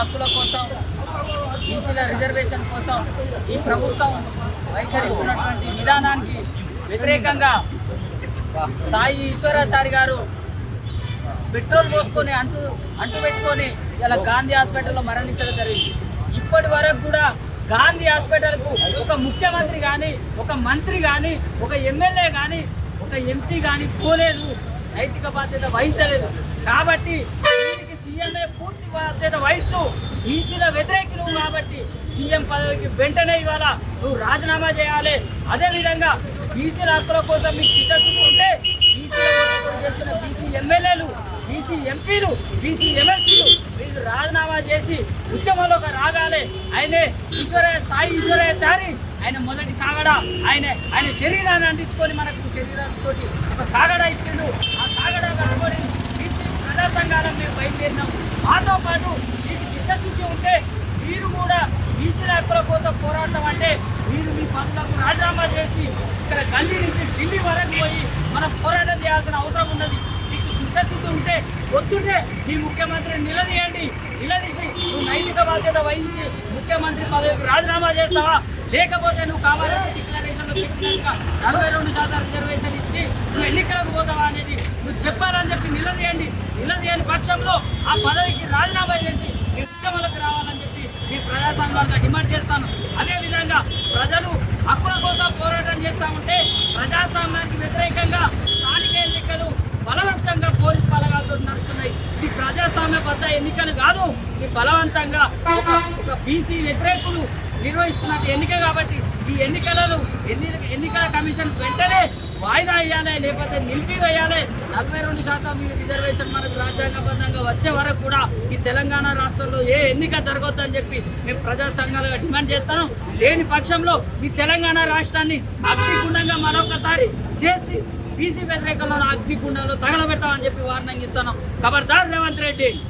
హక్కుల కోసం బీసీల రిజర్వేషన్ కోసం ఈ ప్రభుత్వం వైఖరిస్తున్నటువంటి విధానానికి వ్యతిరేకంగా సాయి ఈశ్వరాచారి గారు పెట్రోల్ పోసుకొని అంటు అంటు పెట్టుకొని ఇలా గాంధీ హాస్పిటల్లో మరణించడం జరిగింది. ఇప్పటి వరకు కూడా గాంధీ హాస్పిటల్కు ఒక ముఖ్యమంత్రి కానీ ఒక మంత్రి కానీ ఒక ఎమ్మెల్యే కానీ ఒక ఎంపీ కానీ పోలేదు. నైతిక బాధ్యత వహించలేదు. కాబట్టి సీఎంఏ పూర్తి బాధ్యత వహిస్తూ బీసీల వ్యతిరేకులు కాబట్టి సీఎం పదవికి వెంటనే ఇవాళ నువ్వు రాజీనామా చేయాలి. అదేవిధంగా బీసీల హక్కుల కోసం మీకు చిత్తశుద్ధి ఉంటే గెలిచిన బీసీ ఎమ్మెల్యేలు బీసీ ఎంపీలు బీసీ ఎమ్మెల్సీలు వీళ్ళు రాజీనామా చేసి ఉద్యమంలోకి రాగాలి. ఆయనే ఈశ్వరయ్య సాయి ఈశ్వరయ్యచారి ఆయన మొదటి కాగడ ఆయన ఆయన శరీరాన్ని అందించుకొని మనకు శరీరంతో ఒక కాగడ ఇచ్చిండు. ఆ కాగడ కట్టుకొని మేము బయలుదేరినాం. మాతో పాటు మీకు చిత్తశుద్ధి ఉంటే మీరు కూడా బీసీ హక్కుల కోసం పోరాటం అంటే మీరు మీ పనులకు రాజీనామా చేసి ఇక్కడ గల్లీ నుంచి ఢిల్లీ వరకు పోయి మనం పోరాటం చేయాల్సిన అవసరం ఉన్నది. మీకు చిత్తశుద్ధి ఉంటే పొద్దున్నే మీ ముఖ్యమంత్రిని నిలదీయండి. నిలదీసి నువ్వు నైతిక బాధ్యత వహించి ముఖ్యమంత్రి పదవికి రాజీనామా చేస్తావా? లేకపోతే నువ్వు కావాలంటే డిక్లరేషన్లో చెప్పినట్టుగా నలభై రెండు శాతం రిజర్వేషన్ ఇచ్చి నువ్వు ఎన్నికలకు పోతావా అనేది నువ్వు చెప్పాలని చెప్పి నిలదీ పక్షంలో ఆ పదవికి రాజీనామా చేసి నీ రావాలని చెప్పి మీ ప్రజా సంఘాలుగా డిమాండ్ చేస్తాను. అదేవిధంగా ప్రజలు హక్కుల కోసం పోరాటం చేస్తామంటే ప్రజాస్వామ్యానికి వ్యతిరేకంగా ఎన్నికలు కాదు ఈ బలవంతంగా ఒక బీసీ వ్యతిరేకులు నిర్వహిస్తున్న ఎన్నిక కాబట్టి ఈ ఎన్నికలను ఎన్ని ఎన్నికల కమిషన్ వెంటనే వాయిదా వేయాలి లేకపోతే నిలిపివేయాలి. నలభై రెండు శాతం ఈ రిజర్వేషన్ మనకు రాజ్యాంగబద్ధంగా వచ్చే వరకు కూడా ఈ తెలంగాణ రాష్ట్రంలో ఏ ఎన్నిక జరగొద్దని చెప్పి మేము ప్రజా సంఘాలుగా డిమాండ్ చేస్తాను లేని పక్షంలో ఈ తెలంగాణ రాష్ట్రాన్ని అగ్నిగుండంగా మరొకసారి చేర్చి బీసీ వ్యతిరేకంలో అగ్నిగుండంలో తగలబెడతామని చెప్పి వార్నింగ్ ఇస్తాను ఖబర్దార్ రేవంత్ రెడ్డి.